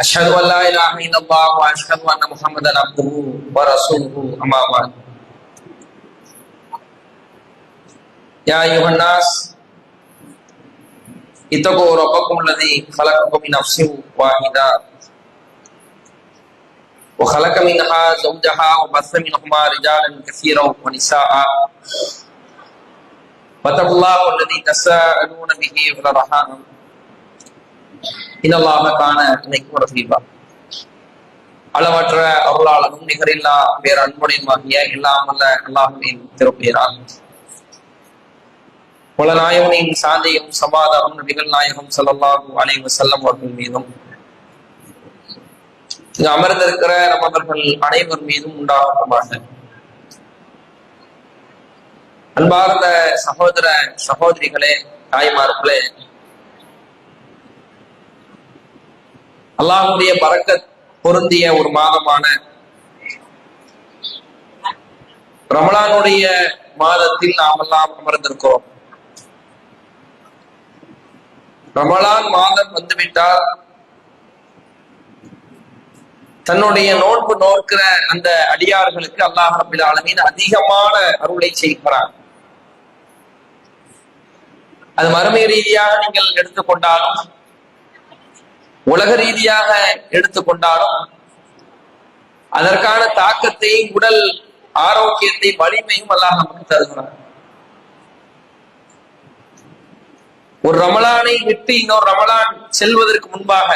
أشهد أن لا إله إلا الله وأشهد أن محمدا عبده ورسوله أما بعد يا أيها الناس اتقوا ربكم الذي خلقكم من نفس واحدة وخلق منها زوجها وبث منهما رجالا كثيرا ونساء واتقوا الله الذي تساءلون به والأرحام இன்னல்லாக காண துணைக்கும் ரசீபா அளவற்ற அருளாளனும் நிகரில்லா வேற அன்புடன் எல்லாம் இல்லாமல்ல அல்லாஹுவின் திருப்பேரால் பல நாயகனின் சாந்தியும் சமாதானம் நபிகள் நாயகம் ஸல்லல்லாஹு அலைஹி வஸல்லம் அவர்கள் மீதும். இங்கு அமர்ந்திருக்கிற நமவர்கள் அனைவர் மீதும் உண்டாகட்டுமாக அன்பார்ந்த சகோதர சகோதரிகளே தாய்மார்களே அல்லாஹுடைய பறக்க பொருந்திய ஒரு மாதமான ரமலானுடைய மாதத்தில் நாம் எல்லாம் அமர்ந்திருக்கிறோம். ரமலான் மாதம் வந்துவிட்டால் தன்னுடைய நோன்பு நோக்கிற அந்த அடியார்களுக்கு அல்லாஹ் ரபில் ஆலமீன் அதிகமான அருளை செய்கிறார் அது மறுமை ரீதியாக நீங்கள் எடுத்துக்கொண்டாலும் உலக ரீதியாக எடுத்துக்கொண்டாலும் அதற்கான தாக்கத்தை உடல் ஆரோக்கியத்தை வலிமையும் அல்லாஹ் நமக்கு தருகிறார் ஒரு ரமலானை விட்டு இன்னொரு ரமலான் செல்வதற்கு முன்பாக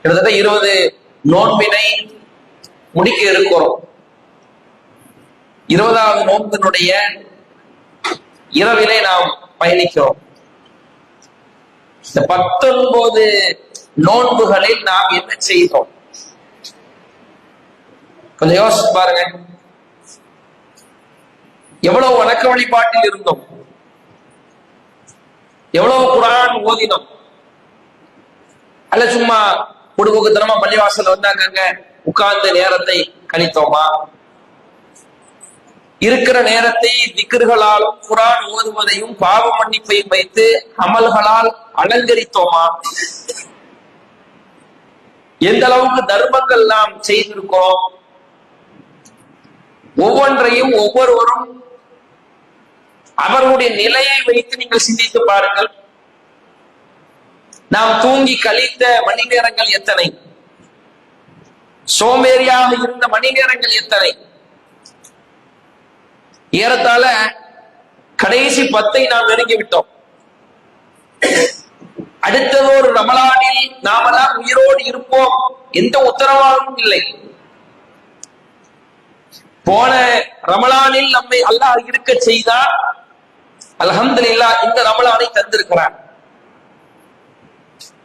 கிட்டத்தட்ட இருபது நோன்பினை முடிக்க இருக்கிறோம். இருபதாவது நோன்பினுடைய இரவிலே நாம் பயணிக்கிறோம். இந்த பத்தொன்பது நோன்புகளில் நாம் என்ன செய்தோம்? கொஞ்சம் யோசிச்சு பாருங்க. எவ்வளவு வணக்க வழிபாட்டில் இருந்தோம்? எவ்வளவு குரான் ஓதினோம்? அல்ல சும்மா குடும்பத்தனமா பள்ளிவாசல் வந்தாங்க உட்கார்ந்த நேரத்தை கழித்தோமா? இருக்கிற நேரத்தை திக்கர்களாலும் குரான் ஓதுவதையும் பாவ மன்னிப்பையும் வைத்து அமல்களால் அலங்கரித்தோமா? எந்த அளவுக்கு தர்மங்கள் நாம் செய்திருக்கோம் ஒவ்வொன்றையும் ஒவ்வொருவரும் அவர்களுடைய நிலையை வைத்து நீங்கள் சிந்தித்து பாருங்கள். நாம் தூங்கி கழித்த மணி நேரங்கள் எத்தனை? சோம்பேறியாக இருந்த மணி நேரங்கள் எத்தனை? ஏறத்தால கடைசி பத்தை நாம் நெருங்கி விட்டோம் அடுத்தது ஒரு ரமலானில் நாமெல்லாம் உயிரோடு இருப்போம். எந்த உத்தரவாதமும் இல்லை. போன ரமலானில் நம்மை அல்லாஹ் இருக்க செய்தார். அல்ஹம்துலில்லா இந்த ரமலானை தந்திருக்கிறார்.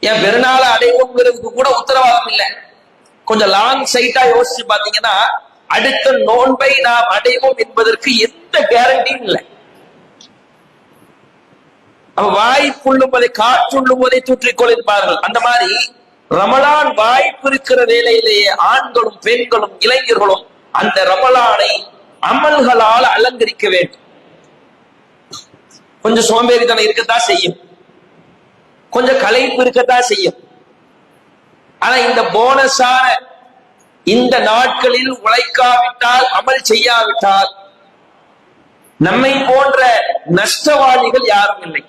என் பெருநாளை அடைவோங்கிறதுக்கு கூட உத்தரவாதம் இல்லை. கொஞ்சம் லாங் சைட்டா யோசிச்சு பாத்தீங்கன்னா அடுத்த நோன்பை நாம் அடைவோம் என்பதற்கு எந்த கேரண்டியும் இல்லை. வாய்ப்புள்ளும் போதை காற்றுள்ளும் போதை தூற்றிக்கொள் என்பார்கள் அந்த மாதிரி ரமலான் வாய்ப்பு இருக்கிற வேலையிலேயே ஆண்களும் பெண்களும் இளைஞர்களும் அந்த ரமலானை அமல்களால் அலங்கரிக்க வேண்டும். கொஞ்சம் சோம்பேறித்தனம் இருக்கத்தான் செய்யும். கொஞ்சம் கலைப்பு இருக்கத்தான் செய்யும். ஆனா இந்த போனஸான இந்த நாட்களில் உழைக்காவிட்டால் அமல் செய்யாவிட்டால் நம்மை போன்ற நஷ்டவாதிகள் யாரும் இல்லை.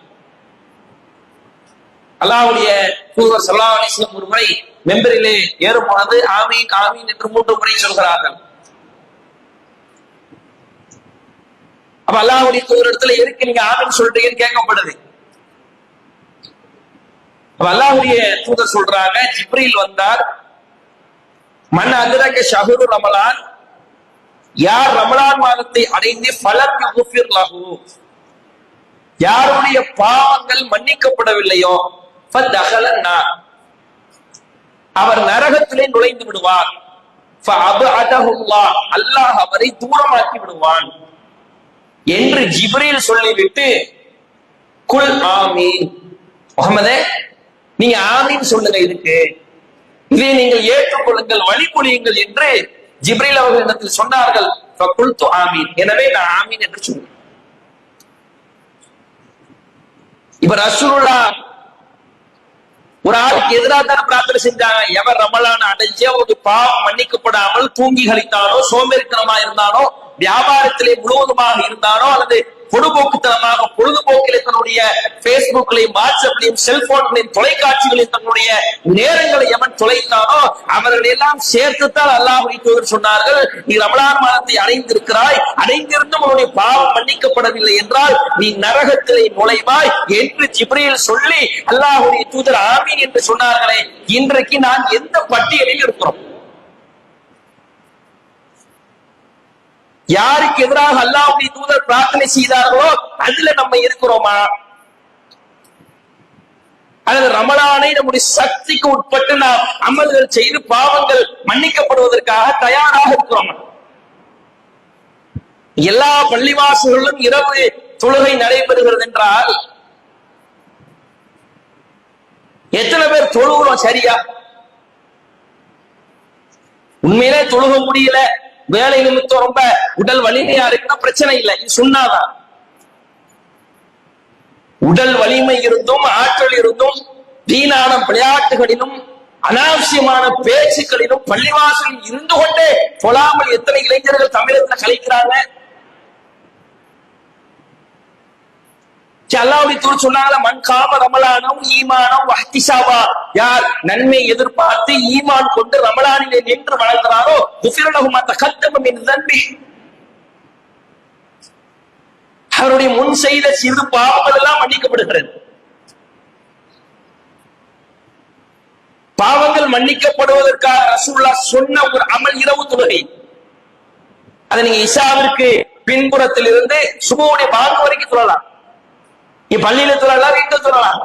அல்லாவுடைய தூதர் சல்லா அலிஸ்லம் ஒரு முறை மெம்பரிலே ஏறும் பொழுது ஆமீன் ஆமீன் என்று மூன்று முறை சொல்கிறார்கள். அப்ப அல்லாவுடைய தூதர் இடத்துல எதுக்கு நீங்க ஆமீன் சொல்றீங்கன்னு கேட்கப்படுது. அப்ப அல்லாஹுடைய தூதர் சொல்றாங்க ஜிப்ரில் வந்தார் மண் அதிரக ஷஹுரு ரமலான் யார் ரமலான் மாதத்தை அடைந்து பலர் குஃபிர்லாகு யாருடைய பாவங்கள் மன்னிக்கப்படவில்லையோ அவர் நரகத்திலே நுழைந்து விடுவார். அல்லாஹ் அவரை தூரமாக்கி விடுவான். என்று ஜிப்ரீல் சொல்லிவிட்டு குல் ஆமீன். முகமதே நீ ஆமீன் சொல்லுங்க இருக்கு இதை நீங்கள் ஏற்றுக்கொள்ளுங்கள் வழிபொழியுங்கள் என்று ஜிப்ரீல் அவர்களிடத்தில் சொன்னார்கள். ஆமீன். எனவே நான் ஆமீன் என்று சொன்னேன். இப்ப ரசூலுல்லா ஒரு ஆளுக்கு எதிராக தானே பிரார்த்தனை செஞ்சாங்க? எவர் ரமலான அடைஞ்ச ஒரு பாவம் மன்னிக்கப்படாமல் தூங்கி கழித்தானோ சோம்பேறித்தனமா இருந்தானோ வியாபாரத்திலே முழுவதுமாக இருந்தானோ அல்லது பொழுதுபோக்குத்தனமாக பொழுதுபோக்கிலே தன்னுடைய பேஸ்புக்லையும் வாட்ஸ்அப்லையும் செல்போன்களையும் தொலைக்காட்சிகளையும் தன்னுடைய நேரங்களை எவன் தொலைத்தானோ அவர்கள் எல்லாம் சேர்த்துத்தான் அல்லாஹ் தூதர் சொன்னார்கள் நீ ரமலான் மாதத்தை அடைந்திருக்கிறாய் அடைந்திருந்தும் உன்னுடைய பாவம் மன்னிக்கப்படவில்லை என்றால் நீ நரகத்திலே நுழைவாய் என்று ஜிப்ரையில் சொல்லி அல்லாஹுடைய தூதர் ஆமீன் என்று சொன்னார்களே இன்றைக்கு நான் எந்த பட்டியலில் இருக்கிறோம் யாருக்கு எதிராக அல்லாஹ்வுடைய தூதர் பிரார்த்தனை செய்தார்களோ அதுல நம்ம இருக்கிறோமா? அல்லது ரமலானை நம்முடைய சக்திக்கு உட்பட்டு நாம் அமல்கள் செய்து பாவங்கள் மன்னிக்கப்படுவதற்காக தயாராக இருக்கிறோம்? எல்லா பள்ளிவாசல்களும் இரவு தொழுகை நடைபெறுகிறது என்றால் எத்தனை பேர் தொழுகிறோம் சரியா? உண்மையிலே தொழுக முடியல. வேலை நிமித்தம் ரொம்ப உடல் வலிமையா இருக்குன்னா பிரச்சனை இல்லை. இது சொன்னாதான் உடல் வலிமை இருந்தும் ஆற்றல் இருந்தும் வீணான விளையாட்டுகளிலும் அனாவசியமான பேச்சுக்களிலும் பள்ளிவாசலில் இருந்து கொண்டே தொழாமல் எத்தனை இளைஞர்கள் தமிழகத்துல கலைக்கிறாங்க? அல்லாவுடைய தூர் சொன்னாங்கள மண் காம ரமலானம் ஈமானம் வஹ்திசாவா? யார் நன்மை எதிர்பார்த்து ஈமான் கொண்டு ரமலானிலே நின்று வளர்கிறாரோ குஃபிரலகுமா தகத்தமம் என்று தன்பி அவருடைய முன் செய்த சிறு பாவங்கள் எல்லாம் மன்னிக்கப்படுகிறது. பாவங்கள் மன்னிக்கப்படுவதற்காக ரசூல்லா சொன்ன ஒரு அமல் இரவு தொழுகை. அதை நீங்க இஷாவிற்கு பின்புறத்தில் இருந்து சுபவுடைய பாங்கு வரைக்கும் சொல்லலாம். பள்ளியில சொல்லலாம் வீட்டில் சொல்லலாம்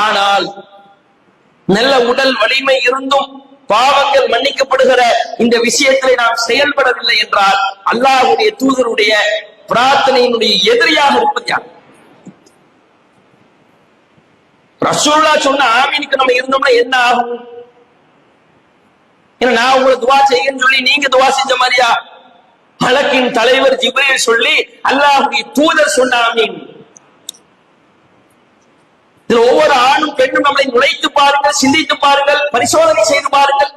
ஆனால் நல்ல உடல் வலிமை இருந்தும் பாவங்கள் மன்னிக்கப்படுகிற இந்த விஷயத்திலே நாம் செயல்படவில்லை என்றால் அல்லாஹுடைய தூதருடைய பிரார்த்தனையினுடைய எதிரியாக இருப்பது யார்? ரசூல்லா சொன்ன ஆமீனுக்கு நம்ம இருந்தோம்னா என்ன ஆகும்? ஏன்னா நான் உங்களை துவா செய்யுன்னு சொல்லி நீங்க துவா செஞ்ச மாதிரியா? மலக்கின் தலைவர் ஜிப்ரேல் சொல்லி அல்லாஹுடைய தூதர் சொன்னாமீன் இதுல ஒவ்வொரு ஆணும் பெண்ணும் நம்மளை நுழைத்து பாருங்கள் சிந்தித்து பாருங்கள் பரிசோதனை செய்து பாருங்கள்.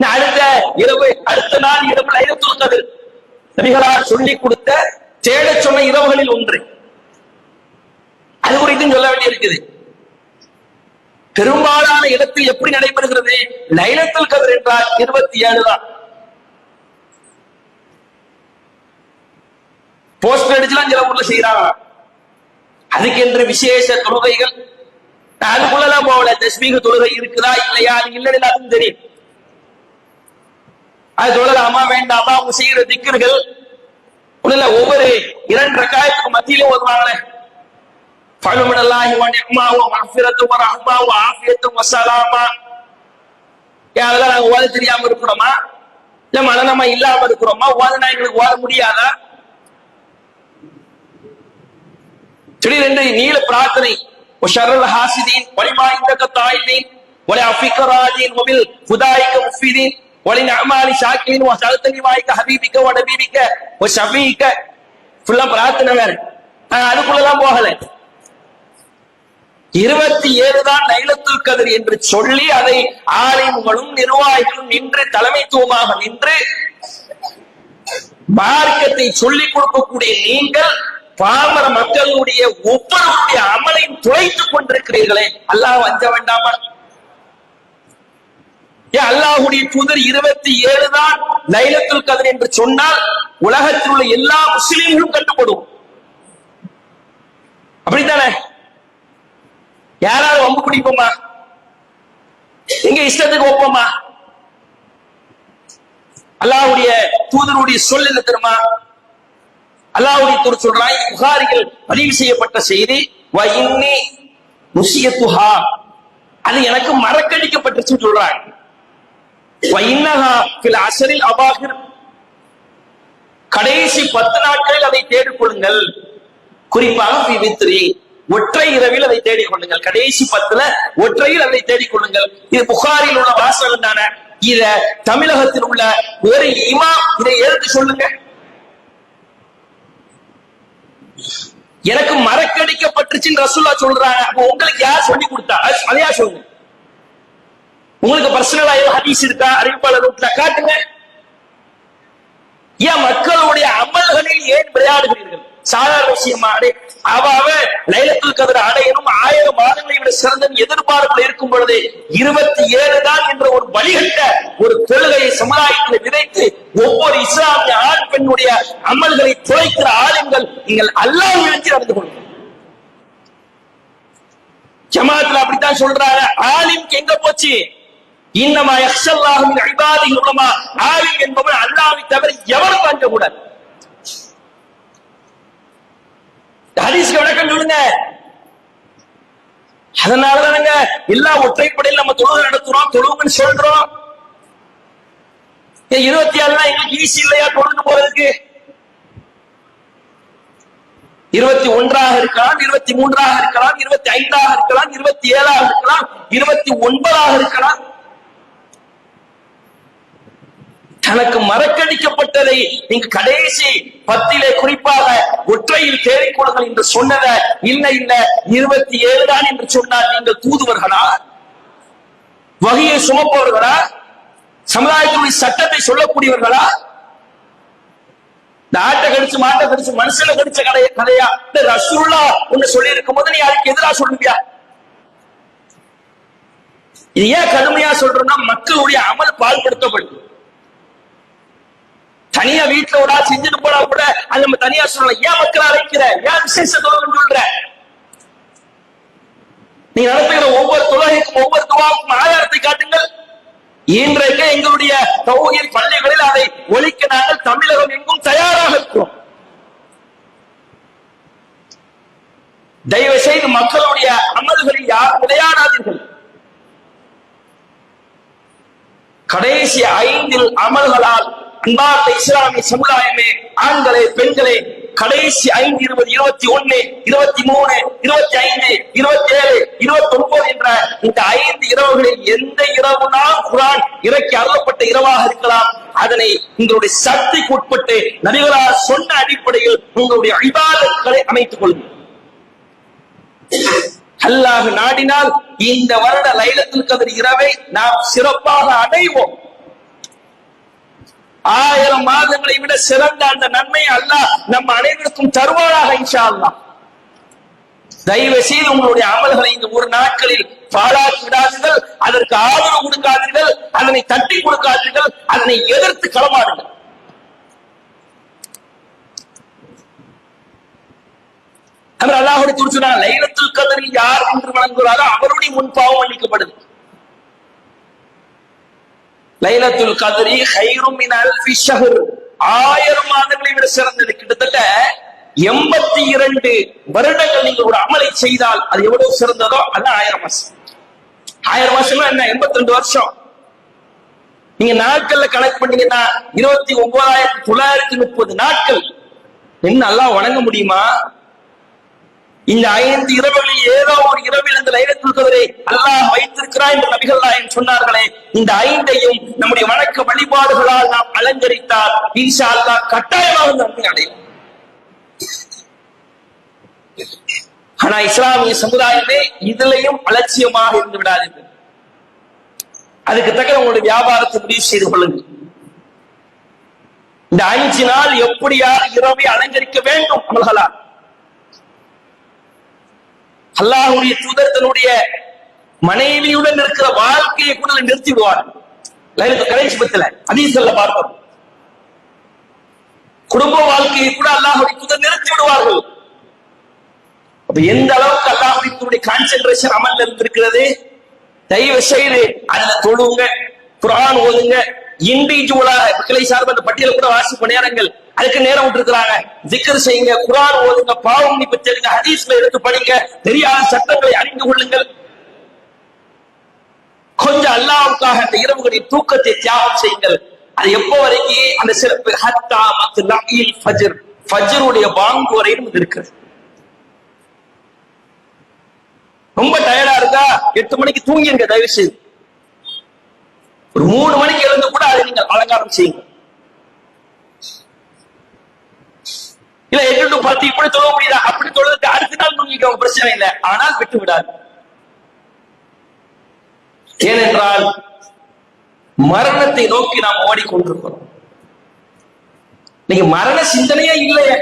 அடுத்த இரவு அடுத்த நாள் இரவு லைலத்துல் கதிர் நபிகளார் சொல்லி கொடுத்த தேட சொன்ன இரவுகளில் ஒன்று. அது குறித்தும் சொல்ல வேண்டியிருக்குது. பெரும்பாலான இடத்தில் எப்படி நடைபெறுகிறது? லைலத்தில் கதிர் என்றால் இருபத்தி ஏழு தான். போஸ்டர் அடிச்சுலாம் சில ஊர்ல செய்யறாங்க அதுக்கென்று விசேஷ தொழுகைகள். நான் அதுக்குள்ளலாம் போகல. தஸ்மீக தொழுகை இருக்குதா இல்லையா? இல்லை இல்லைன்னு எல்லாத்துக்கும் தெரியும். அது தொழலாமா வேண்டாமா? அவங்க செய்யற திக்கர்கள். ஒவ்வொரு இரண்டு ரக்காயத்துக்கு மத்தியிலும் ஓதுவாங்களே. பழுமனல்லாஹி வ நிஅமாஹு வ மஃபிரத்து வ ரஹ்மா வ ஆஃபியத்து வ ஏன் அதெல்லாம் நாங்க ஓத தெரியாம இருக்கிறோமா? இல்ல மனநமா இல்லாம இருக்கிறோமா? ஓதனா எங்களுக்கு ஓத முடியாதா? திடீரென்று நீல பிரார்த்தனை. ஒஷரல் ஹாசிதீன் ஒலிமா இந்த தாயிதீன் ஒலி அஃபிகராதீன் ஒபில் ஹுதாயிக்க முஃபிதீன் ஒலி நஅமாலி ஷாக்கிரின் வ சலத்தனி வாய்க்க ஹபீபிக்க வ நபீபிக்க வ ஷஃபீக்க ஃபுல்லா பிரார்த்தனை வேற. நான் அதுக்குள்ளலாம் போகல. இருபத்தி ஏழு தான் லைலத்துல் கதிர் என்று சொல்லி அதை ஆலிம்களும் நிர்வாகிகளும் நின்று தலைமைத்துவமாக நின்று மார்க்கத்தை சொல்லிக் கொடுக்கக்கூடிய நீங்கள் பாமர மக்களுடைய ஒவ்வொருவருடைய அமலையும் துளைத்துக் கொண்டிருக்கிறீர்களே. அல்லாஹ் அஞ்ச வேண்டாமா? ஏன் அல்லாஹுடைய தூதர் இருபத்தி ஏழு தான் லைலத்துல் கதிர் என்று சொன்னால் உலகத்தில் உள்ள எல்லா முஸ்லிம்களும் கட்டுப்படும் அப்படித்தானே யாராவது வம்பு பிடிப்போமா? எங்க இஷ்டத்துக்கு ஒப்போமா? அல்லாவுடைய தூதருடைய சொல் என்ன தெரியுமா? அல்லாவுடைய தூதர் சொல்றான் புகாரிகள் பதிவு செய்யப்பட்ட செய்தி. முசியத்துஹா அது எனக்கு மறக்கடிக்கப்பட்டுச்சுன்னு சொல்றாங்க. அசரில் அபாகிர். கடைசி பத்து நாட்களில் அதை தேடிக்கொள்ளுங்கள். குறிப்பாக வித்ரி. ஒற்றை இரவில் அதை தேடிக் கொள்ளுங்கள் கடைசி பத்துல ஒற்றையில் அதை தேடிக் கொள்ளுங்கள் இது புகாரில் உள்ள வாசகம் தானே? இத தமிழகத்தில் உள்ள ஒரு இமாம் இதை எடுத்து சொல்லுங்க. எனக்கு மறக்கடிக்கப்பட்டுச்சுன்னு ரசூல்லா சொல்றாங்க. அப்ப உங்களுக்கு யார் சொல்லி கொடுத்தா? அதையா சொல்லுங்க. உங்களுக்கு பர்சனலா ஏதோ ஹதீஸ் இருக்கா? அறிவிப்பாளர் ரூட்ல காட்டுங்க. ஏன் மக்களுடைய அமல்களில் ஏன் விளையாடுகிறீர்கள்? சாதாரண விஷயமா? அடே அவ அவ லைலத்துல் கதிர அடையணும் ஆயிரம் மாதங்களை விட சிறந்த எதிர்பார்ப்புல இருக்கும் பொழுது இருபத்தி ஏழு தான் என்ற ஒரு வழிகட்ட ஒரு தொழுகையை சமுதாயத்தில் விதைத்து ஒவ்வொரு இஸ்லாமிய ஆண் பெண்ணுடைய அமல்களை துளைக்கிற ஆளுங்கள் நீங்கள் அல்லாஹ் நினைச்சு நடந்து கொள்ளுங்கள். ஜமாத்துல அப்படித்தான் சொல்றாங்க. ஆலிம் எங்க போச்சு? இன்னமா யக்ஷல்லாஹு மின் இபாதிஹி உலமா. ஆலிம் என்பவன் அல்லாவை தவிர எவரும் வாங்க கூடாது ஹதீஸ்க்கு விளக்கம் சொல்லுங்க அதனாலதானுங்க எல்லா ஒற்றைப்படையில் நம்ம தொழுகை நடத்துறோம் தொழுவுன்னு சொல்றோம். இருபத்தி ஏழுலாம் எங்களுக்கு ஈஸி இல்லையா தொழுது போறதுக்கு? இருபத்தி ஒன்றாக இருக்கலாம் இருபத்தி மூன்றாக இருக்கலாம் இருபத்தி ஐந்தாக இருக்கலாம் இருபத்தி ஏழாக இருக்கலாம் இருபத்தி ஒன்பதாக இருக்கலாம். தனக்கு மறக்கடிக்கப்பட்டதை நீங்க கடைசி பத்திலே குறிப்பாக ஒற்றையில் தேடிக்கொள்ளுங்கள் என்று சொன்னத இல்ல இல்ல இருபத்தி ஏழு தான் என்று சொன்னால் நீங்கள் தூதுவர்களா? வகையை சுமப்பவர்களா? சமுதாயத்துடைய சட்டத்தை சொல்லக்கூடியவர்களா? இந்த ஆட்டை கடிச்சு மாட்டை கடிச்சு மனுஷனை கடிச்ச கதைய கதையா? இந்த ரசூல்லா ஒண்ணு சொல்லி இருக்கும் போது நீ அதுக்கு எதிரா சொல்லுவியா? இது ஏன் கடுமையா சொல்றோம்னா மக்களுடைய அமல் பால்படுத்தப்படும் தனியா வீட்டுல ஒரு ஆள் செஞ்சுட்டு போனா கூட அது நம்ம தனியா சொல்லலாம் ஏன் மக்களை அழைக்கிற? ஏன் விசேஷ தொழுகைன்னு சொல்ற நீ நடத்துகிற ஒவ்வொரு தொழுகைக்கும் ஒவ்வொரு துவாவுக்கும் ஆதாரத்தை காட்டுங்கள். இன்றைக்கு எங்களுடைய தொகுதியின் பள்ளிகளில் அதை ஒழிக்க நாங்கள் தமிழகம் எங்கும் தயாராக இருக்கிறோம். தயவு செய்து மக்களுடைய அமல்களில் யார் விளையாடாதீர்கள். கடைசி ஐந்தில் அமல்களால் அன்பார்ந்த இஸ்லாமிய சமுதாயமே ஆண்களே பெண்களே கடைசி ஐந்து இருபது இருபத்தி ஒன்னு இருபத்தி மூணு இருபத்தி ஐந்து இருபத்தி ஏழு இருபத்தி ஒன்பது என்ற இந்த ஐந்து இரவுகளில் எந்த இரவுனா குரான் இறக்கி அருளப்பட்ட இரவாக இருக்கலாம் அதனை உங்களுடைய சக்திக்கு உட்பட்டு நபிகளார் சொன்ன அடிப்படையில் உங்களுடைய இபாதங்களை அமைத்துக் கொள்ளுங்கள். அல்லாஹ் நாடினால் இந்த வருட லைலத்தில் கதிர் இரவை நாம் சிறப்பாக அடைவோம். ஆயிரம் மாதங்களை விட சிறந்த அந்த நன்மை அல்லாஹ் நம்ம அனைவருக்கும் தருவாராக இன்ஷா அல்லாஹ் தயவு செய்து உங்களுடைய அமல்களை இந்த ஒரு நாட்களில் பாழாக்கி விடாதீர்கள். அதற்கு ஆதரவு கொடுக்காதீர்கள். அதனை தட்டி கொடுக்காதீர்கள். அதனை எதிர்த்து களமாடுங்கள். அவர் அல்லாஹுடைய குறிச்சுனா லைலத்துல் கதரில் யார் என்று வழங்குகிறாரோ அவருடைய முன்பாவம் மன்னிக்கப்படுது. லைலத்துல் கதரி ஹைரும் மின் அல்ஃபி ஷஹர் ஆயிரம் மாதங்களை விட சிறந்தது. கிட்டத்தட்ட எண்பத்தி இரண்டு வருடங்கள் நீங்க ஒரு அமலை செய்தால் அது எவ்வளவு சிறந்ததோ அது ஆயிரம் மாசம். ஆயிரம் மாசம்னா என்ன? எண்பத்தி ரெண்டு வருஷம். நீங்க நாட்கள்ல கணக்கு பண்ணீங்கன்னா இருபத்தி ஒன்பதாயிரத்தி தொள்ளாயிரத்தி முப்பது நாட்கள். என்ன நல்லா வணங்க முடியுமா? இந்த ஐந்து இரவுகளில் ஏதோ ஒரு இரவில் அந்த லைலத்துல் கதரை அல்லாஹ் வைத்திருக்கிறார் என்று நபிகள் என்று சொன்னார்களே இந்த ஐந்தையும் நம்முடைய வணக்க வழிபாடுகளால் நாம் அலங்கரித்தால் இன்ஷா அல்லாஹ் கட்டாயமாக நன்மை அடையும். ஆனா இஸ்லாமிய சமுதாயமே இதுலயும் அலட்சியமாக இருந்து விடாது அதுக்கு தக்க உங்களுடைய வியாபாரத்தை முடிவு செய்து கொள்ளுங்கள். இந்த அஞ்சு நாள் எப்படியா இரவை அலங்கரிக்க வேண்டும் அமல்களால்? அல்லாஹுடைய தூதர் தன்னுடைய மனைவியுடன் இருக்கிற வாழ்க்கையை கூட நிறுத்தி விடுவார் கடைசி பத்தில அதீசல்ல பார்ப்போம். குடும்ப வாழ்க்கையை கூட அல்லாஹுடைய தூதர் நிறுத்தி விடுவார்கள் அப்ப எந்த அளவுக்கு அல்லாஹுடைய கான்சென்ட்ரேஷன் அமல் இருந்திருக்கிறது? தயவு செய்து அதுல தொழுங்க குரான் ஓதுங்க இண்டிவிஜுவலா கிளை சார்பு அந்த பட்டியல கூட வாசிப்பு நேரங்கள். அதுக்கு நேரம் விட்டுருக்கிறாங்க. ஜிக்கர் செய்யுங்க குரான் ஓதுங்க பாவம் மன்னிப்பு தெரியுங்க ஹதீஸ்ல எடுத்து படிங்க தெரியாத சட்டங்களை அறிந்து கொள்ளுங்கள். கொஞ்சம் அல்லாவுக்காக அந்த இரவுகளின் தூக்கத்தை தியாகம் செய்யுங்கள். அது எப்போ வரைக்கும் அந்த சிறப்பு. ஹத்தா மத்து லஹீல் ஃபஜர். ஃபஜ்ருடைய பாங்கு வரையிலும் இது இருக்கிறது. ரொம்ப டயர்டா இருக்கா? எட்டு மணிக்கு தூங்கிருங்க தயவு செய்து ஒரு மூணு மணிக்கு எழுந்து கூட அதை நீங்கள் அலங்காரம் செய்யுங்க இல்ல எட்டு டு பத்து இப்படி தொழ முடியுதா? அப்படி தொழுதுக்கு அடுத்த நாள் தூங்கிக்கோங்க பிரச்சனை இல்லை. ஆனால் விட்டு விடாது. ஏனென்றால் மரணத்தை நோக்கி நாம் ஓடிக்கொண்டிருக்கிறோம். நீங்க மரண சிந்தனையே இல்லையே.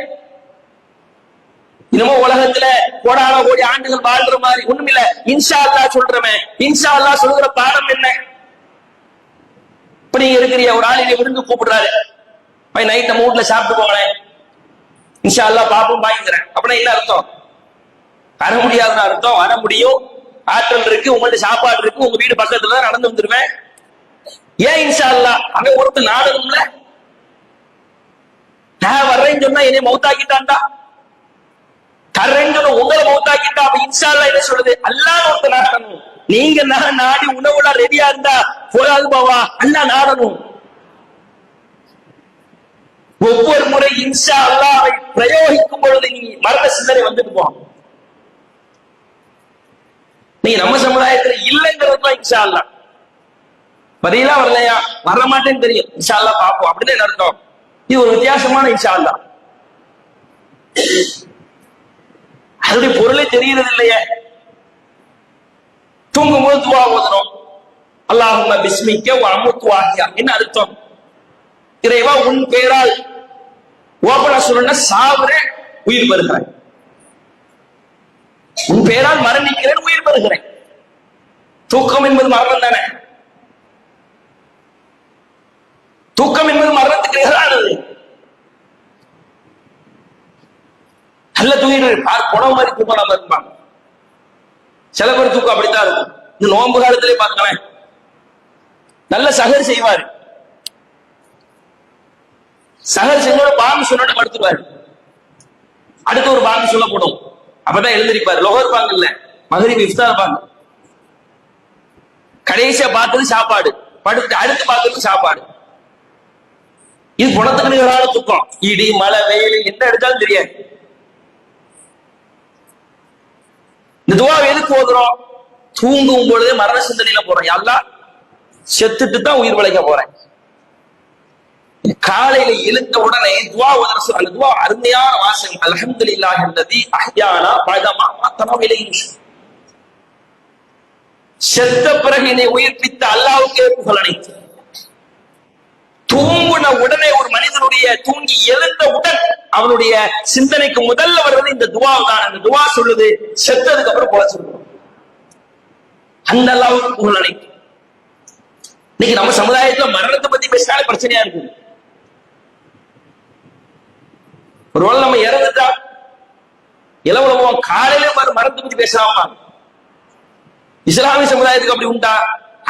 இன்னமும் உலகத்துல கோடான கோடி ஆண்டுகள் வாழ்ற மாதிரி ஒண்ணும் இல்ல இன்ஷா அல்லா சொல்றமே. இன்ஷா அல்லா சொல்கிற பாடம் என்ன? இப்ப நீங்க இருக்கிறீங்க ஒரு ஆள் விருந்து கூப்பிடுறாரு. நைட் நம்ம வீட்டுல சாப்பிட்டு போங்களேன். இன்ஷா அல்லா பாப்போம் வாங்கிக்கிறேன். அப்படின்னா என்ன அர்த்தம்? வர முடியாதுன்னு அர்த்தம். வர முடியும். ஆற்றல் இருக்கு. உங்கள்ட்ட சாப்பாடு இருக்கு. உங்க வீடு பக்கத்துல தான் நடந்து வந்துருவேன். ஏன் இன்ஷா அல்லா அங்க ஒருத்தர் நாடகம்ல நான் வர்றேன்னு சொன்னா என்னை மௌத்தாக்கிட்டான்டா. தர்றேன்னு சொன்ன உங்களை மௌத்தாக்கிட்டா. அப்ப இன்ஷா அல்லா என்ன சொல்லுது? அல்லா ஒருத்தர் நாடணும். நீங்க நான் நாடி உணவுலாம் ரெடியா இருந்தா போகாது பாவா. அல்லா நாடணும். ஒவ்வொரு முறை இன்ஷா அல்லாவை பிரயோகிக்கும் பொழுது நீ மரண சிந்தனை வந்துட்டு போகும். நீங்க நம்ம சமுதாயத்துல இல்லைங்கிறது இன்ஷா அல்லா பதிலா வரலையா? வர மாட்டேன்னு தெரியும். இன்ஷா அல்லா பாப்போம் அப்படின்னு என்ன அர்த்தம்? இது ஒரு வித்தியாசமான இன்ஷா அல்லா அதனுடைய பொருளே தெரியறது இல்லையே? தூங்கும் போது துவா ஓதுறோம் அல்லாஹும்ம பிஸ்மிக்க அமுத்துவாகியா என்ன அர்த்தம்? இறைவா உன் பெயரால் ஓபனா சொல்லணும்னா சாவுறேன் உயிர் பெறுகிறேன் உன் பெயரால் மரணிக்கிறேன் உயிர் பெறுகிறேன். தூக்கம் என்பது மரணம் தானே? தூக்கம் என்பது மரணத்துக்கு நிகரானது நல்ல தூங்கிட்டு பார் குணம் மாதிரி தூக்கம் நம்ம இருப்பாங்க சில பேர் தூக்கம் அப்படித்தான் இருக்கும். இந்த நோன்பு காலத்திலே பார்க்கலாம் நல்ல சகர் செய்வாரு. சகர் செஞ்சோட பாம்பு சொன்னோட படுத்துருவாரு. அடுத்து ஒரு பாம்பு சொல்லப்படும் அப்பதான் எழுந்திருப்பாரு. லோகர் இருப்பாங்க இல்ல. மகரிப் இஃப்தார் இருப்பாங்க கடைசியா பார்த்தது சாப்பாடு. படுத்து அடுத்து பார்த்தது சாப்பாடு. இது குணத்துக்கு நிகரான துக்கம். இடி மழை வெயில் என்ன எடுத்தாலும் தெரியாது. இந்த துவா எதுக்கு ஓதுறோம்? தூங்கும் பொழுதே மரண சிந்தனையில போறேன் எல்லாம் செத்துட்டு தான் உயிர் பிழைக்க போறேன். காலையில எழுந்த உடனே துவா ஓதுற அந்த துவா அருமையான வாசகம். அல்ஹம்துலில்லாஹ் அல்லதி அஹ்யானா பழமா மாத்தமா விலையும் செத்த பிறகு என்னை உயிர்ப்பித்த அல்லாவுக்கே புகழ் அனைத்து. தூங்குன உடனே ஒரு மனிதனுடைய தூங்கி எழுந்தவுடன் அவனுடைய சிந்தனைக்கு முதல்ல வர்றது இந்த துவா தான் அந்த துவா சொல்லுது செத்ததுக்கு அப்புறம் போல சொல்லுவோம் அந்த அளவுக்கு புகழ் அனைத்து. இன்னைக்கு நம்ம சமுதாயத்துல மரணத்தை பத்தி பேசினாலே பிரச்சனையா இருக்குது. ஒருவேளை நம்ம இறந்துட்டா இளவுலகம் காலையில மறந்து பத்தி பேசலாமா? இஸ்லாமிய சமுதாயத்துக்கு அப்படி உண்டா?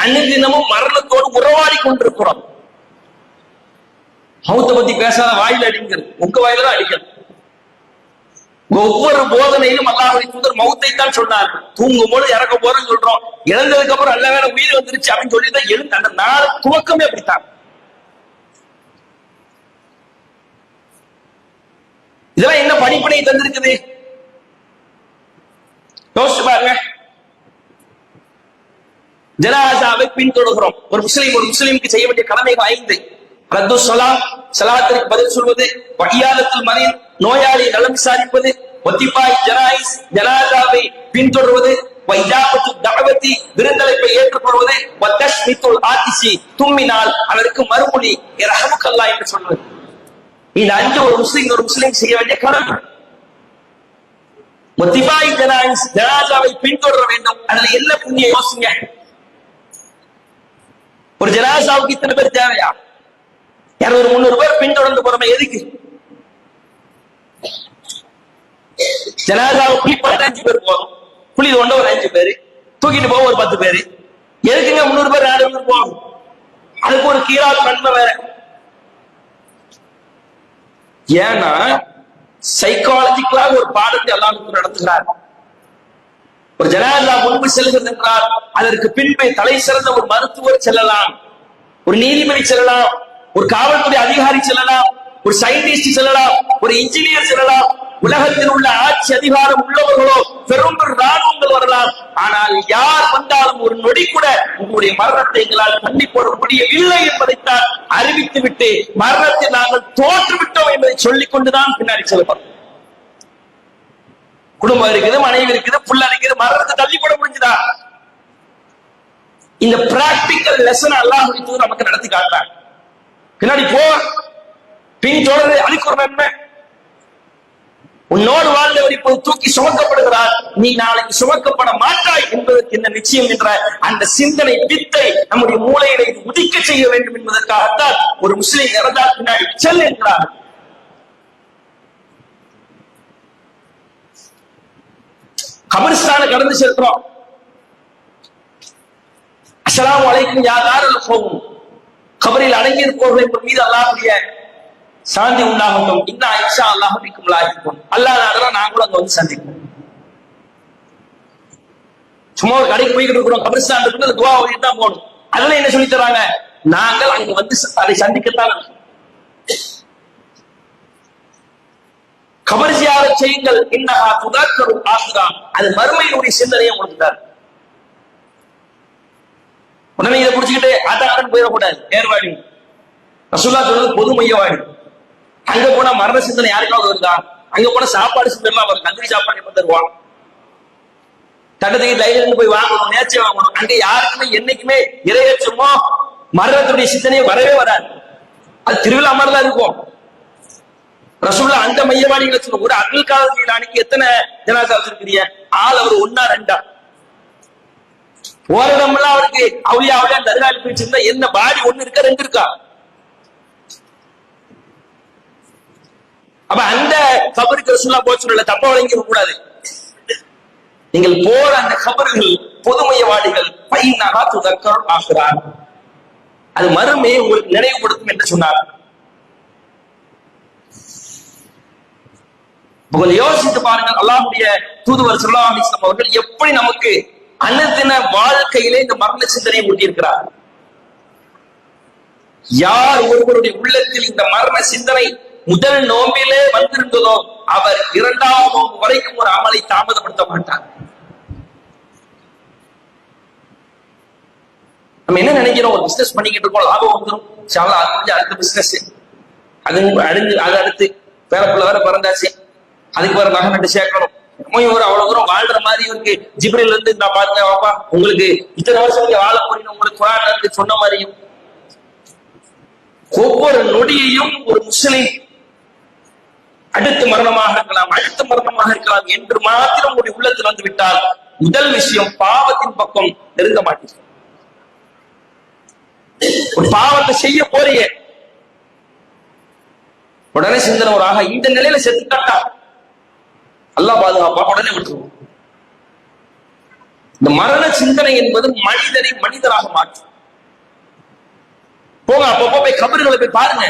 அன்னைக்கு தினமும் மரணத்தோடு உறவாடி கொண்டிருக்கிறோம். மௌத்த பத்தி பேசாத வாயில அடிங்கிறது உங்க வாயில தான் அடிக்கிறது. ஒவ்வொரு போதனையிலும் அல்லாஹுடைய தூதர் மௌத்தை தான் சொன்னார். தூங்கும் போது இறக்க போறோம் சொல்றோம். இறந்ததுக்கு அப்புறம் அல்ல வேற உயிர் வந்துருச்சு அப்படின்னு சொல்லி தான் எழுந்து அந்த நாள் துவக்கமே அப்படித்தான். இதெல்லாம் என்ன படிப்பனை தந்திருக்குது? யோசிச்சு பாருங்க. ஜனாசாவை பின்தொடர்கிறோம். ஒரு முஸ்லீம் ஒரு முஸ்லீமுக்கு செய்ய வேண்டிய கடமைகள் ஐந்து ரத்து சலாம் சலாத்திற்கு பதில் சொல்வது வகியாலத்தில் மதில் நோயாளி நலம் விசாரிப்பது ஒத்திப்பாய் ஜனாயிஸ் ஜனாதாவை பின்தொடர்வது வைஜாபத்து தகவத்தி விருந்தளிப்பை ஏற்றுக்கொள்வது வத்தஷ்மித்துல் ஆதிசி தும்மினால் அதற்கு மறுமொழி ரஹமுக்கல்லா என்று சொல்வது. இந்த அஞ்சு ஒரு முஸ்லீம் ஒரு முஸ்லீம் செய்ய வேண்டிய கடமை முத்திபாய் ஜனாயிஸ் ஜனாதாவை பின்தொடர வேண்டும் அதுல என்ன புண்ணிய யோசிங்க ஒரு ஜனாசாவுக்கு இத்தனை பேர் தேவையா இருநூறு முந்நூறு பேர் பின்தொடர்ந்து போறோமே எதுக்கு ஜனாதாவை குளிப்பாட்ட அஞ்சு பேர் போதும் குழி கொண்ட ஒரு அஞ்சு பேரு தூக்கிட்டு போக ஒரு பத்து பேரு எதுக்குங்க முந்நூறு பேர் நாலு பேர் போகும் அதுக்கு ஒரு கீழா நன்மை வேற ஏன்னா சைக்காலஜிக்கலாக ஒரு பாடத்தை அல்லாஹ் நடத்துகிறார். ஒரு ஜனாதிபதி முன்பு செல்கிறது என்றால் அதற்கு பின்பே தலை சிறந்த ஒரு மருத்துவர் செல்லலாம். ஒரு நீதிபதி செல்லலாம். ஒரு காவல்துறை அதிகாரி செல்லலாம். ஒரு சயின்டிஸ்ட் செல்லலாம். ஒரு இன்ஜினியர் செல்லலாம். உலகத்தில் உள்ள ஆட்சி அதிகாரம் உள்ளவர்களோ பெரும் ராணுவங்கள் வரலாம். ஆனால் யார் வந்தாலும் ஒரு நொடி கூட உங்களுடைய மரணத்தை எங்களால் தண்ணி போட முடியவில்லை என்பதைத்தான் அறிவித்து விட்டு மரணத்தை நாங்கள் தோற்றுவிட்டோம் என்பதை சொல்லிக் கொண்டுதான் பின்னாடி செல்லப்படும் குடும்பம் இருக்குது மனைவி இருக்குது புள்ள இருக்குது மரணத்தை தள்ளி போட முடிஞ்சுதா? இந்த பிராக்டிக்கல் லெசன் அல்லாஹ் தூர் நமக்கு நடத்தி காட்டுறாங்க பின்னாடி போ. பின் தொடர்ந்து அதுக்கு ஒரு நன்மை. உன்னோடு வாழ்ந்தவர் இப்போது தூக்கி சுமக்கப்படுகிறார். நீ நாளைக்கு சுமக்கப்பட மாட்டாய் என்பதற்கு என்ன நிச்சயம் என்ற அந்த சிந்தனை வித்தை நம்முடைய மூளையில உதிக்க செய்ய வேண்டும் என்பதற்காகத்தான் ஒரு முஸ்லிம் இறந்தால் பின்னாடி செல் என்கிறார் கபரிஸ்தான கடந்து செல்றோம் அஸ்லாம் அலைக்கும் யாதாரில் போகும் கபரில் அடங்கி இருப்பவர்கள் மீது அல்லாவுடைய சாந்தி உண்டாகட்டும். இன்னும் ஐஷா அல்லாஹ் பிக்கும் லாகிக்கும் அல்லாஹ் அதெல்லாம் நாங்களும் அங்க வந்து சந்திப்போம். சும்மா ஒரு கடைக்கு போய்கிட்டு இருக்கிறோம். கபிரிஸ்தான் இருக்கு துவா ஓதிட்டு தான் போகணும். அதெல்லாம் என்ன சொல்லி தராங்க? நாங்கள் அங்க வந்து அதை சந்திக்கத்தான் கபர் ஜியாரத் செய்யுங்கள். இன்னஹா துதாக்கரும் ஆசுரா அது மறுமையினுடைய சிந்தனையை உங்களுக்கு உடனே இதை புடிச்சுக்கிட்டு ஆட்டாட்டன் போயிடக்கூடாது. ஏர்வாடி ரசுல்லா சொல்றது பொது மையவாடி அங்க போனா மரண சிந்தனை யாருக்காவது வருதா அங்க போனா சாப்பாடு சிந்தனை வரும் கந்திரி சாப்பாடு எப்ப தருவான்? தட்டத்துக்கு தைரியம் இருந்து போய் வாங்கணும் நேர்ச்சி வாங்கணும். அங்க யாருக்குமே என்னைக்குமே இறையச்சமோ மரணத்துடைய சிந்தனையே வரவே வராது. அது திருவிழா மாதிரி தான் இருக்கும். ரசூல்லா அந்த மையவாடிகளை சொல்லுங்க ஒரு அப்துல் காதர் ஜீலானிக்கு எத்தனை ஜனாசா வச்சிருக்கிறீங்க? ஆள் அவர் ஒன்னா ரெண்டா? ஓரிடம்லாம் அவருக்கு அவளியா அவளியா தர்காலி போயிட்டு என்ன பாடி ஒண்ணு இருக்கா ரெண்டு இருக்கா? அப்ப அந்த கபருக்கு ரசூல்லா போச்சு தப்ப வழங்கிக்க கூடாது. நீங்கள் போற அந்த கபர்கள் பொதுமையவாதிகள் பையனாக துதக்கர் ஆகிறார் அது மறுமையை உங்களுக்கு நினைவுபடுத்தும் என்று சொன்னார். கொஞ்சம் யோசித்து பாருங்கள் அல்லாஹுடைய தூதுவர் சொல்லா அலிஸ்லாம் அவர்கள் எப்படி நமக்கு அனுதின வாழ்க்கையிலே இந்த மரண சிந்தனையை ஊட்டியிருக்கிறார். யார் ஒருவருடைய உள்ளத்தில் இந்த மரண சிந்தனை முதல் நோம்பிலே வந்திருந்ததோ அவர் இரண்டாம் நோம்பு வரைக்கும் ஒரு அமலை தாமதப்படுத்த மாட்டார். நம்ம என்ன நினைக்கிறோம்? ஒரு பிசினஸ் பண்ணிக்கிட்டு இருக்கோம் லாபம் வந்துடும் சாலா அது முடிஞ்சு அடுத்த பிசினஸ் அது அழிஞ்சு அது அடுத்து. வேற பிள்ளை வேற பிறந்தாச்சு. அதுக்கு வேற நகை நட்டு சேர்க்கணும். ஒரு அவ்வளவு தூரம் வாழ்ற மாதிரி இருக்கு. ஜிப்ரில் இருந்து நான் பாருங்க வாப்பா உங்களுக்கு இத்தனை வருஷம் நீங்க வாழ போறீங்க உங்களுக்கு குரான் சொன்ன மாதிரியும். ஒவ்வொரு நொடியையும் ஒரு முஸ்லிம் அடுத்து மரணமாக இருக்கலாம் அடுத்த மரணமாக இருக்கலாம் என்று மாத்திரம் உங்களுடைய உள்ளத்தில் வந்து விட்டால் முதல் விஷயம் பாவத்தின் பக்கம் நெருங்க மாட்டீங்க ஒரு பாவத்தை செய்ய போறிய உடனே சிந்தனை ஒரு ஆக இந்த நிலையில செத்துட்டாட்டா? அல்லா பாதுகாப்பா? உடனே விட்டுருவோம். இந்த மரண சிந்தனை என்பது மனிதனை மனிதராக மாற்றும். போங்க அப்பப்போ போய் கபறுகளை போய் பாருங்க.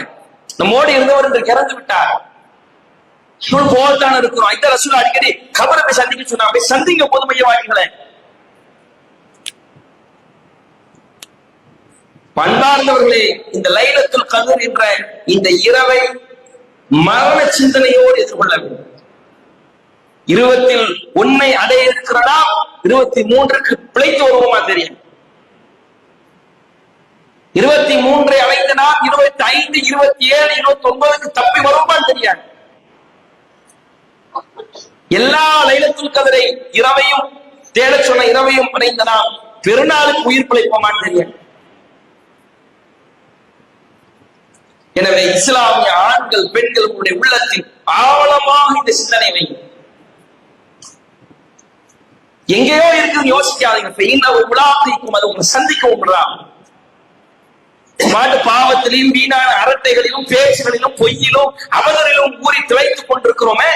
நம்மோடு இருந்தவர் என்று இறந்து விட்டார். போகத்தான இருக்கிறோம். இந்த ரசூல் அடிக்கடி கபரை போய் சந்திக்க சொன்னா போய் சந்திங்க போது மையவாதிகளை பண்பார்ந்தவர்களே இந்த லைலத்துல் கதிர் என்ற இந்த இரவை மரண சிந்தனையோடு எதிர்கொள்ள வேண்டும். இருபத்தில் உண்மை அடைய இருக்கிறதா? இருபத்தி மூன்றுக்கு பிழைத்து வருவோமா தெரியும். இருபத்தி மூன்றை அடைந்த நாம் இருபத்தி ஐந்து இருபத்தி ஏழு இருபத்தி ஒன்பதுக்கு தப்பி வருவோமா தெரியாது. எல்லா லைலத்துல் கதிரை இரவையும் தேட சொன்ன இரவையும் அடைந்த நாம் பெருநாளுக்கு உயிர் பிழைப்போமான்னு தெரியாது. எனவே இஸ்லாமிய ஆண்கள் பெண்கள் உங்களுடைய உள்ளத்தில் ஆவலமாக இந்த சிந்தனை வையும் எங்கேயோ இருக்குது யோசிக்காதீங்க. பெயின உலாத்தைக்கும் அது உங்களை சந்திக்க விடலாம் மாட்டு பாவத்திலையும் வீணான அரட்டைகளிலும் பேச்சுகளிலும் பொய்யிலும் அவதரிலும் ஊறி திளைத்துக் கொண்டிருக்கிறோமே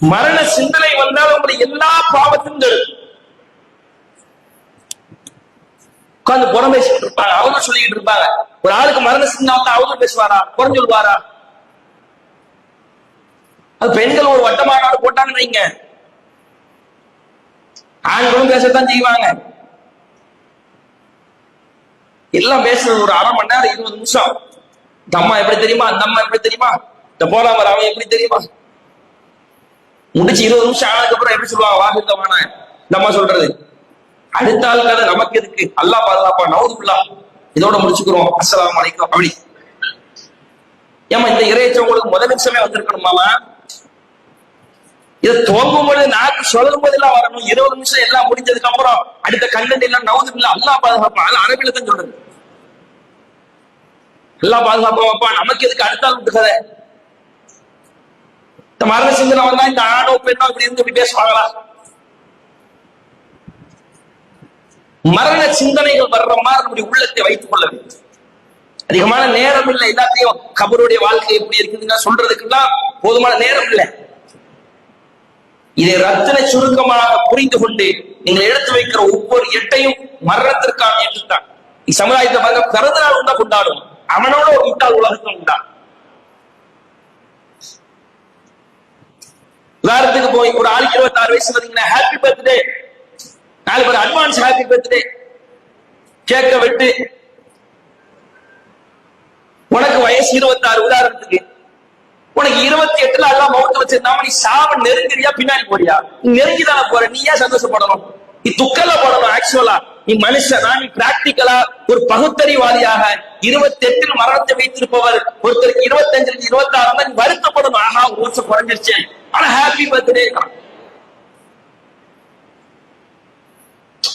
மரண சிந்தனை வந்தால் உங்களை எல்லா பாவத்தின் உட்கார்ந்து புறம் பேசிட்டு இருப்பாங்க. அவங்க சொல்லிட்டு இருப்பாங்க. ஒரு ஆளுக்கு மரண சிந்தனை வந்தா அவங்க பேசுவாரா? புறம் சொல்லுவாரா அது பெண்கள் ஒரு வட்ட மாநாடு போட்டாங்கன்னு வைங்க. ஆண்களும் பேசத்தான் செய்வாங்க. எல்லாம் பேசுறது ஒரு அரை மணி நேரம் இருபது நிமிஷம். இந்த அம்மா எப்படி தெரியுமா? அந்த அம்மா எப்படி தெரியுமா? இந்த போலாமர் அவன் எப்படி தெரியுமா? முடிச்சு இருபது நிமிஷம் ஆனதுக்கு அப்புறம் எப்படி சொல்லுவாங்க? வாசித்தமான நம்ம சொல்றது. அடுத்த ஆள் கதை நமக்கு எதுக்கு? அல்லா பாதுகாப்பா? நவுதுல்லா இதோட முடிச்சுக்கிறோம். அஸ்லாம் வலைக்கும் அப்படி. ஏமா இந்த இறையச்சம் உங்களுக்கு முதல் நிமிஷமே வந்திருக்கணுமாமா இதை துவங்கும் பொழுது நாக்கு சொல்லும் போதெல்லாம் வரணும். இருபது நிமிஷம் எல்லாம் முடிஞ்சதுக்கு அப்புறம் அடுத்த கண்டென்ட் எல்லாம் நவுது இல்ல அல்லா பாதுகாப்பா? அது அரபில தான் சொல்றது. எல்லாம் பாதுகாப்பா நமக்கு எதுக்கு அடுத்த ஆள் கதை? இந்த மரண சிந்தனை வந்தா இந்த ஆணோ பெண்ணோ இப்படி இருந்து இப்படி பேசுவாங்களா? மரண சிந்தனைகள் வர்ற மாதிரி நம்முடைய உள்ளத்தை வைத்துக் கொள்ள வேண்டும். அதிகமான நேரம் இல்லை. எல்லாத்தையும் கபருடைய வாழ்க்கை எப்படி இருக்குதுன்னா சொல்றதுக்கெல்லாம் போதுமான நேரம் இல்லை. இதை ரத்தின சுருக்கமாக புரிந்து கொண்டு நீங்கள் எடுத்து வைக்கிற ஒவ்வொரு எட்டையும் மரணத்திற்கான எட்டு தான் சமுதாயத்தை பாருங்க பிறந்த நாள் உண்டா கொண்டாடும்? அவனோட ஒரு முட்டாள் உலகத்தில் உண்டான் உதாரணத்துக்கு போய் ஒரு ஆளுக்கு இருபத்தாறு வயசு பாத்தீங்கன்னா ஹாப்பி பர்த்டே நாலு பேர் அட்வான்ஸ் ஹாப்பி பர்த்டே கேட்க விட்டு உனக்கு வயசு இருபத்தாறு உதாரணத்துக்கு உனக்கு இருபத்தி எட்டுல எல்லாம் மௌத்த வச்சிருந்தாம நீ சாவ நெருங்கிறியா பின்னாடி போறியா? நீ நெருங்கி தானே போற? நீ ஏன் சந்தோஷப்படணும்? நீ துக்கல படணும் ஆக்சுவலா நீ மனுஷனா நீ பிராக்டிக்கலா ஒரு பகுத்தறிவாதியாக இருபத்தி எட்டில் மரணத்தை வைத்திருப்பவர். ஒருத்தருக்கு இருபத்தஞ்சுல இருபத்தி ஆறு நீ வருத்தப்படணும். ஆஹா ஒரு வருஷம் குறைஞ்சிருச்சு. ஆனா ஹாப்பி பர்த்டே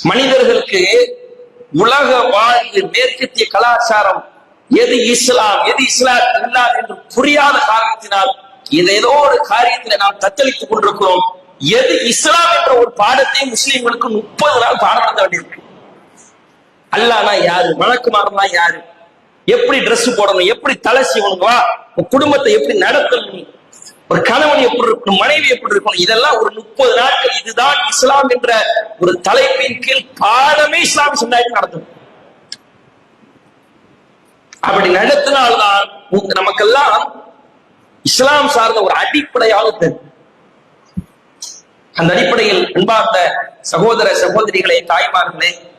மனிதர்களுக்கு உலக வாழ்வு மேற்கத்திய கலாச்சாரம் எது இஸ்லாம் எது இஸ்லாம் இல்லாது என்று புரியாத காரணத்தினால் இது ஏதோ ஒரு காரியத்தில் நாம் தத்தளித்துக் கொண்டிருக்கிறோம். எது இஸ்லாம் என்ற ஒரு பாடத்தை முஸ்லிம்களுக்கு முப்பது நாள் பாடம் நடத்த வேண்டியிருக்கு. அல்லானா யாரு? மணக்குமாரனா யாரு? எப்படி ட்ரெஸ் போடணும்? எப்படி தலை செய்யணும் வா உன் குடும்பத்தை எப்படி நடத்தணும் ஒரு கணவன் எப்படி இருக்கணும் மனைவி எப்படி இருக்கணும் இதெல்லாம் ஒரு முப்பது நாட்கள் இதுதான் இஸ்லாம் என்ற ஒரு தலைப்பின் கீழ் பாடமே இஸ்லாம் சமுதாயத்தில் நடத்தும். அப்படி நடத்தினால்தான் உங்க- நமக்கெல்லாம் இஸ்லாம் சார்ந்த ஒரு அடிப்படையாக தெரியும். அந்த அடிப்படையில் அன்பார்ந்த சகோதர சகோதரிகளே தாய்மார்களே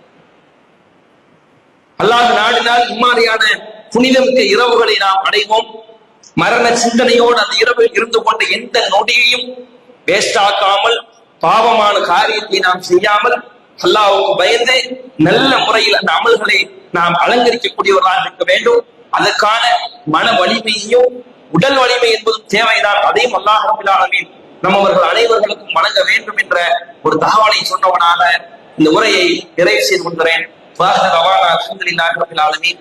அல்லாஹ் நாடினால் இம்மாதிரியான புனிதமிக்க இரவுகளை நாம் அடைவோம். மரண சிந்தனையோடு அந்த இரவில் இருந்து கொண்ட எந்த நொடியையும் வேஸ்ட் ஆக்காமல் பாவமான காரியத்தை நாம் செய்யாமல் அல்லாவுக்கு பயந்து நல்ல முறையில் அந்த அமல்களை நாம் அலங்கரிக்கக்கூடியவர்களாக இருக்க வேண்டும். அதற்கான மன வலிமையையும் உடல் வலிமை என்பதும் தேவைதான். அதையும் அல்லாஹ் ரபில் நம்மவர்கள் அனைவர்களுக்கும் வழங்க வேண்டும் என்ற ஒரு தகவலை சொன்னவனாக இந்த உரையை நிறைவு செய்து கொள்கிறேன். அலமீன் ரவானா வலைக்கும் ரபில் ஆலமீன்.